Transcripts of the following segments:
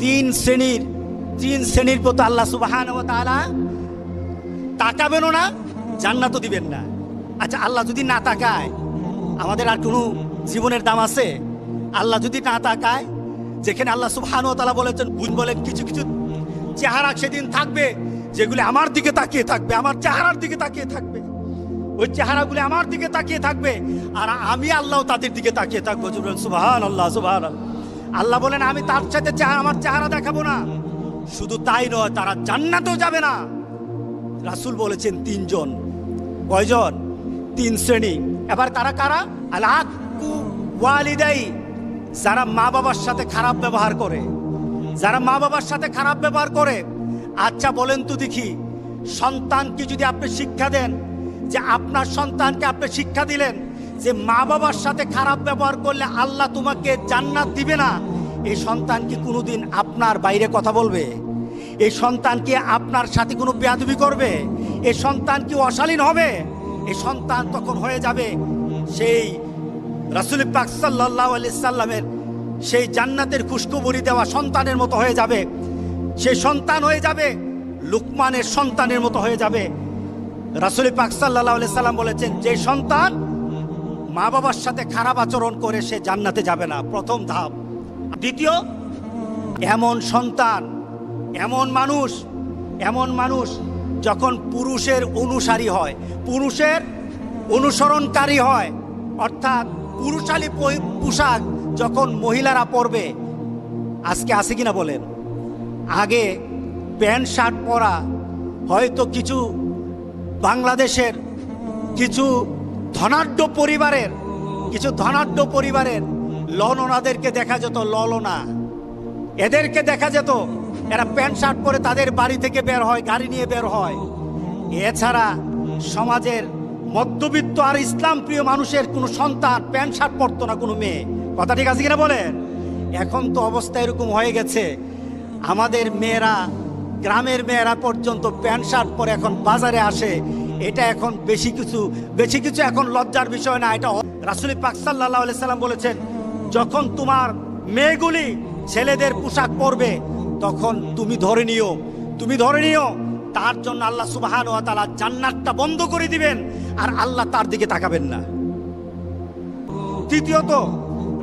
তিন শ্রেণির তিন শ্রেণির প্রতি আল্লাহ সুবাহান ও তাআলা তাকাবেনও না, জান্নাতও দিবেন না। আচ্ছা আল্লাহ যদি না তাকায়, আমাদের আর কোনো জীবনের দাম আছে? আল্লাহ যদি না তাকায়, যেখানে আল্লাহ সুবহান ও তাআলা বলেছেন, বুঝ বলেন, কিছু কিছু চেহারা সেদিন থাকবে, যেগুলি আমার দিকে তাকিয়ে থাকবে, আমার চেহারার দিকে তাকিয়ে থাকবে। ওই চেহারাগুলি আমার দিকে তাকিয়ে থাকবে, আর আমি আল্লাহ তাদের দিকে তাকিয়ে থাকব। সুবাহান আল্লাহ সুবাহান আল্লাহ বলেন, আমি তার সাথে আমার চেহারা দেখাবো না। শুধু তাই নয়, তারা জান্নাতেও যাবে না। রাসূল বলেছেন, তিনজন। কয়জন? তিন শ্রেণি। এবার তারা কারা? আল আক্কু ওয়ালিদাই, যারা মা বাবার সাথে খারাপ ব্যবহার করে। যারা মা বাবার সাথে খারাপ ব্যবহার করে। আচ্ছা বলেন তো দেখি, সন্তানকে যদি আপনি শিক্ষা দেন, যে আপনার সন্তানকে আপনি শিক্ষা দিলেন যে মা বাবার সাথে খারাপ ব্যবহার করলে আল্লাহ তোমাকে জান্নাত দিবে না, এই সন্তান কি কোনোদিন আপনার বাইরে কথা বলবে? এই সন্তান কি আপনার সাথে কোনো বেয়াদবি করবে? এই সন্তান কি অশালীন হবে? এই সন্তান তখন হয়ে যাবে সেই রাসুল পাক সাল্লাহ আলি সাল্লামের সেই জান্নাতের খুশখবরি দেওয়া সন্তানের মতো হয়ে যাবে। সেই সন্তান হয়ে যাবে লুকমানের সন্তানের মতো হয়ে যাবে। রাসুল পাক সাল্লাহ সাল্লাম বলেছেন, যে সন্তান মা বাবার সাথে খারাপ আচরণ করে সে জান্নাতে যাবে না, প্রথম ধাপ। দ্বিতীয়, এমন সন্তান, এমন মানুষ এমন মানুষ যখন পুরুষের অনুসারী হয়, পুরুষের অনুসরণকারী হয়, অর্থাৎ পুরুষালী পোশাক যখন মহিলারা পরবে, আজকে আছে কিনা বলেন? আগে প্যান্ট, শার্ট পরা হয়তো কিছু বাংলাদেশের কিছু ধনাঢ্য পরিবারের, কিছু ধনাঢ্য পরিবারের ললনাদেরকে দেখা যেত ললনা এদেরকে দেখা যেত, এরা প্যান্ট শার্ট পরে তাদের বাড়ি থেকে বের হয়, গাড়ি নিয়ে বের হয়। এছাড়া সমাজের মধ্যবিত্ত আর ইসলাম প্রিয় মানুষের কোনো সন্তান প্যান্ট শার্ট পরতো না, কোনো মেয়ে। কথা ঠিক আছে কিনা বলেন? এখন তো অবস্থা এরকম হয়ে গেছে, আমাদের মেয়েরা, গ্রামের মেয়েরা পর্যন্ত প্যান্ট শার্ট পরে এখন বাজারে আসে এটা এখন বেশি কিছু বেশি কিছু এখন লজ্জার বিষয় না, এটা রাসুলি পাক সাল্লাহ সাল্লাম বলেছেন, যখন তোমার মেয়েগুলি ছেলেদের পোশাক পরবে, তখন তুমি ধরে নিও, তুমি ধরে নিও, তার জন্য আল্লাহ সুবাহান ও তালা জান্নাতটা বন্ধ করে দিবেন, আর আল্লাহ তার দিকে তাকাবেন না। তৃতীয়ত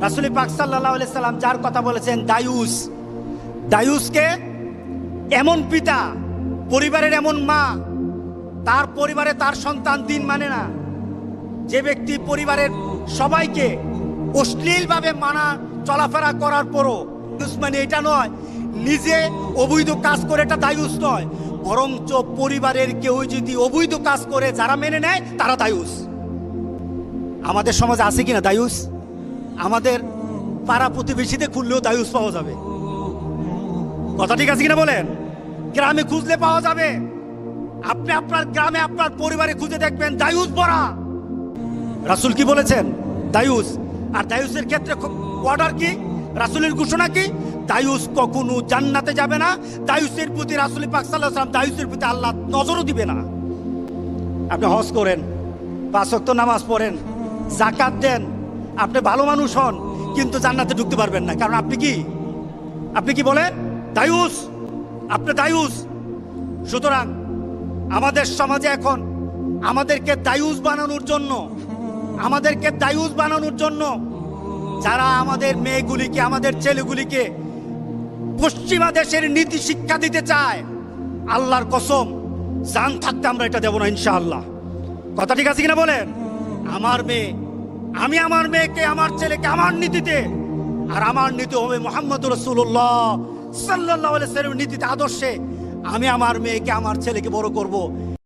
রাসুলি পাক সাল্লাহ সাল্লাম যার কথা বলেছেন দায়ুস দায়ুসকে এমন পিতা, পরিবারের এমন মা তার পরিবারে তার সন্তান দিন মানে না। যে ব্যক্তি পরিবারের সবাইকে অশ্লীলভাবে মানা, চলাফেরা করার পরও মানে এটা নয়, নিজে অবৈধ কাজ করে এটা দায়ুস নয়। বরঞ্চ পরিবারের কেউ যদি অবৈধ কাজ করে, যারা মেনে নেয়, তারা দায়ুস। আমাদের সমাজে আছে কিনা দায়ুস? আমাদের পাড়া প্রতিবেশীতে খুললেও দায়ুস পাওয়া যাবে। কথা ঠিক আছে কিনা বলেন? গ্রামে খুঁজলে পাওয়া যাবে। আপনি আপনার গ্রামে আপনার পরিবারে খুঁজে দেখবেন দায়ুস ভরা রাসুল কি বলেছেন? দায়ুস। আর দায়ুসের ক্ষেত্রে অর্ডার কি? রাসুলের ঘোষণা কি? দায়ুস কখনো জান্নাতে যাবে না। দায়ুসের প্রতি রাসুল পাক সাল্লাহ দায়ুসের প্রতি আল্লাহ নজরও দিবে না। আপনি হজ করেন, পাঁচ ওয়াক্ত নামাজ পড়েন জাকাত দেন। আপনি ভালো মানুষ হন, কিন্তু জান্নাতে ঢুকতে পারবেন না। কারণ আপনি কি? আপনি কি বলেন? দায়ুস। আপনি দায়ুস। সুতরাং আমাদের সমাজে এখন আমাদেরকে দায়ুস বানানোর জন্য, আমাদেরকে দায়ুস বানানোর জন্য যারা আমাদের মেয়েগুলিকে, আমাদের ছেলেগুলিকে পশ্চিমা দেশের নীতি শিক্ষা দিতে চায়, আল্লাহর কসম জান থাকতে আমরা এটা দেবো না, ইনশাআল্লাহ। কথা ঠিক আছে কিনা বলেন? আমার মেয়ে, আমি আমার মেয়েকে, আমার ছেলেকে, আমার নীতিতে, আর আমার নীতি হবে মোহাম্মদ রসুল্লাহ সাল্লাহ নীতিতে, আদর্শে আমি আমার মেয়েকে আমার ছেলেকে বড় করব।